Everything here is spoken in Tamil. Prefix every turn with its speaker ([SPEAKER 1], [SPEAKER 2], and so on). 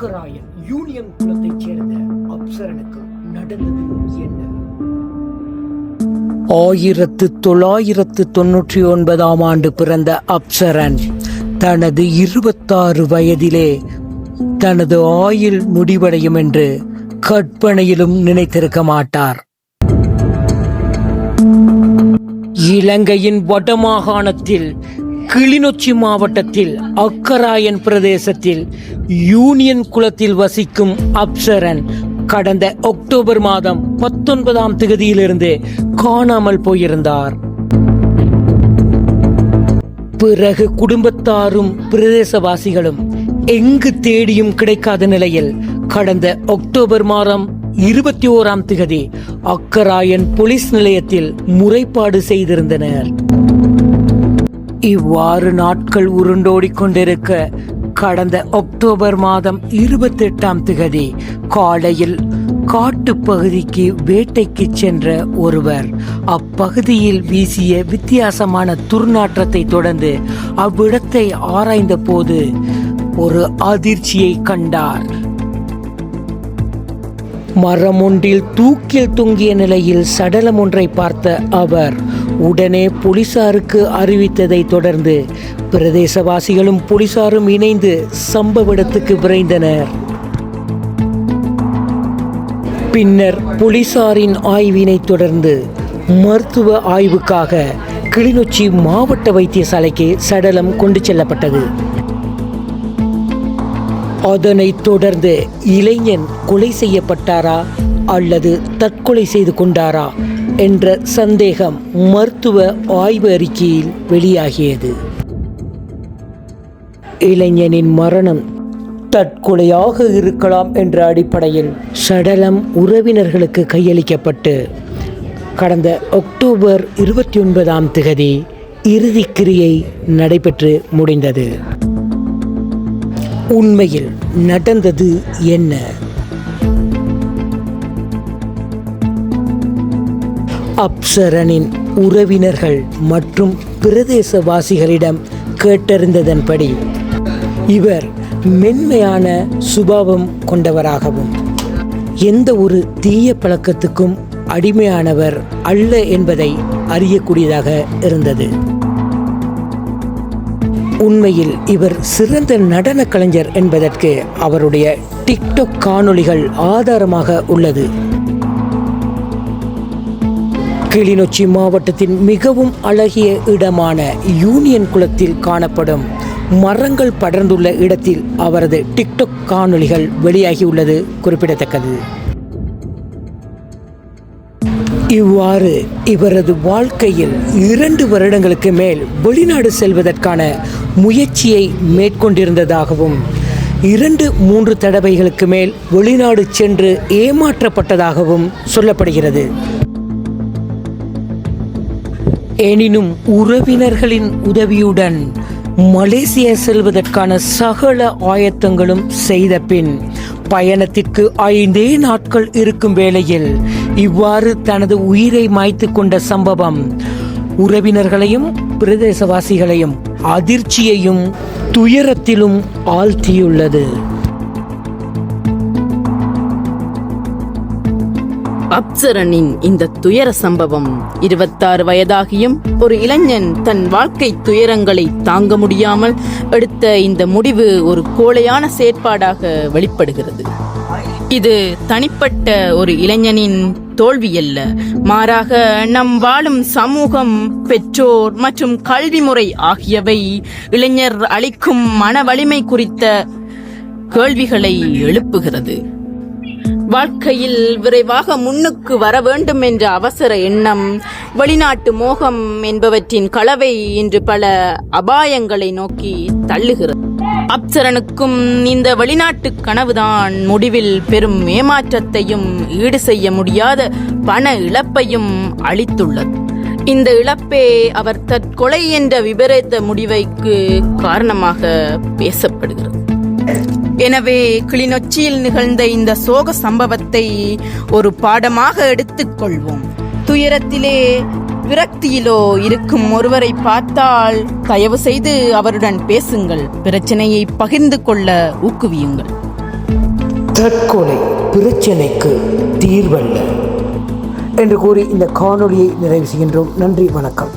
[SPEAKER 1] அக்கராயன் யூனியன் குலத்தைச் சேர்ந்த அப்சரனுக்கு நடந்தது என்ன? ஆயிரத்து தொள்ளாயிரத்து தொன்னூற்றி ஒன்பதாம் ஆண்டு பிறந்த அப்சரன் தனது இருபத்தாறு வயதிலே தனது ஆயுள் முடிவடையும் என்று கற்பனையிலும் நினைத்திருக்க மாட்டார். இலங்கையின் வடமாகாணத்தில் கிளிநொச்சி மாவட்டத்தில் அக்கராயன் பிரதேசத்தில் யூனியன் குளத்தில் வசிக்கும் அப்சரன் கடந்த அக்டோபர் மாதம் பத்தொன்பதாம் திகதியிலிருந்து காணாமல் போயிருந்தார். பிறகு குடும்பத்தாரும் பிரதேசவாசிகளும் எங்கு தேடியும் கிடைக்காத நிலையில் கடந்த அக்டோபர் மாதம் இருபத்தி ஓராம் திகதி அக்கராயன் போலீஸ் நிலையத்தில் முறைப்பாடு செய்திருந்தனர். இவ்வாறு நாட்கள் உருண்டோடிக் கொண்டிருக்க கடந்த அக்டோபர் மாதம் இருபத்தி எட்டாம் திகதி காலையில் காட்டுப்பகுதிக்கு வேட்டைக்கு சென்ற ஒருவர் அப்பகுதியில் வீசிய வித்தியாசமான துர்நாற்றத்தை தொடர்ந்து அவ்விடத்தை ஆராய்ந்த போது ஒரு அதிர்ச்சியை கண்டார். மரம் ஒன்றில் தூக்கில் தொங்கிய நிலையில் சடலம் ஒன்றை பார்த்த அவர் உடனே போலீசாருக்கு அறிவித்ததை தொடர்ந்து பிரதேசவாசிகளும் போலீசாரும் இணைந்து சம்பவ இடத்துக்கு விரைந்தனர். பின்னர் போலீசாரின் ஆய்வினை தொடர்ந்து மருத்துவ ஆய்வுக்காக கிளிநொச்சி மாவட்ட வைத்தியசாலைக்கு சடலம் கொண்டு செல்லப்பட்டது. அதனைத் தொடர்ந்து இளைஞன் கொலை செய்யப்பட்டாரா அல்லது தற்கொலை செய்து கொண்டாரா என்ற சந்தேகம் மருத்துவ ஆய்வு அறிக்கையில் வெளியாகியது. இளைஞனின் மரணம் தற்கொலையாக இருக்கலாம் என்ற அடிப்படையில் சடலம் உறவினர்களுக்கு கையளிக்கப்பட்டு கடந்த அக்டோபர் இருபத்தி ஒன்பதாம் திகதி இறுதிக்கிரியை நடைபெற்று முடிந்தது. உண்மையில் நடந்தது என்ன? அப்சரனின் உறவினர்கள் மற்றும் பிரதேசவாசிகளிடம் கேட்டறிந்ததன்படி இவர் மென்மையான சுபாவம் கொண்டவராகவும் எந்த ஒரு தீய பழக்கத்துக்கும் அடிமையானவர் அல்ல என்பதை அறியக்கூடியதாக இருந்தது. உண்மையில் இவர் சிறந்த நடன கலைஞர் என்பதற்கு அவருடைய டிக்டாக் காணொளிகள் ஆதாரமாக உள்ளது. கிளிநொச்சி மாவட்டத்தின் மிகவும் அழகிய இடமான யூனியன் குளத்தில் காணப்படும் மரங்கள் படர்ந்துள்ள இடத்தில் அவரது டிக்டாக் காணொளிகள் வெளியாகியுள்ளது குறிப்பிடத்தக்கது. இவ்வாறு இவரது வாழ்க்கையில் இரண்டு வருடங்களுக்கு மேல் வெளிநாடு செல்வதற்கான முயற்சியை மேற்கொண்டிருந்ததாகவும் இரண்டு மூன்று தடவைகளுக்கு மேல் வெளிநாடு சென்று ஏமாற்றப்பட்டதாகவும் சொல்லப்படுகிறது. எனினும் உறவினர்களின் உதவியுடன் மலேசியா செல்வதற்கான சகல ஆயத்தங்களும் செய்த பின் பயணத்திற்கு ஐந்தே நாட்கள் இருக்கும் வேளையில் இவ்வாறு தனது உயிரை மாய்த்து கொண்ட சம்பவம் உறவினர்களையும் பிரதேசவாசிகளையும் அதிர்ச்சியையும் துயரத்திலும் ஆழ்த்தியுள்ளது.
[SPEAKER 2] அப்சரனின் இந்த துயர சம்பவம் இருபத்தாறு வயதாகியும் ஒரு இளைஞன் தன் வாழ்க்கை துயரங்களை தாங்க முடியாமல் எடுத்த இந்த முடிவு ஒரு கோழையான செயற்பாடாக வெளிப்படுகிறது. இது தனிப்பட்ட ஒரு இளைஞனின் தோல்வியல்ல மாறாக நம் வாழும் சமூகம் பெற்றோர் மற்றும் கல்வி முறை ஆகியவை இளைஞர் அளிக்கும் மன வலிமை குறித்த கேள்விகளை எழுப்புகிறது. வாழ்க்கையில் விரைவாக முன்னுக்கு வர வேண்டும் என்ற அவசர எண்ணம் வெளிநாட்டு மோகம் என்பவற்றின் கலவை இன்று பல அபாயங்களை நோக்கி தள்ளுகிறது. அப்சரனுக்கும் இந்த வெளிநாட்டு கனவுதான் முடிவில் பெரும் ஏமாற்றத்தையும் ஈடு செய்ய முடியாத பண இழப்பையும் அளித்துள்ளது. இந்த இழப்பே அவர் தற்கொலை என்ற விபரீத முடிவைக்கு காரணமாக பேசப்படுகிறது. எனவே கிளிநொச்சியில் நிகழ்ந்த இந்த சோக சம்பவத்தை ஒரு பாடமாக எடுத்துக்கொள்வோம். துயரத்திலே விரக்தியிலோ இருக்கும் ஒருவரை பார்த்தால் தயவு செய்து அவருடன் பேசுங்கள். பிரச்சனையை பகிர்ந்து கொள்ள ஊக்குவியுங்கள்.
[SPEAKER 1] தற்கொலை பிரச்சனைக்கு தீர்வல்ல என்று கூறி இந்த காணொளியை நிறைவு செய்கின்றோம். நன்றி வணக்கம்.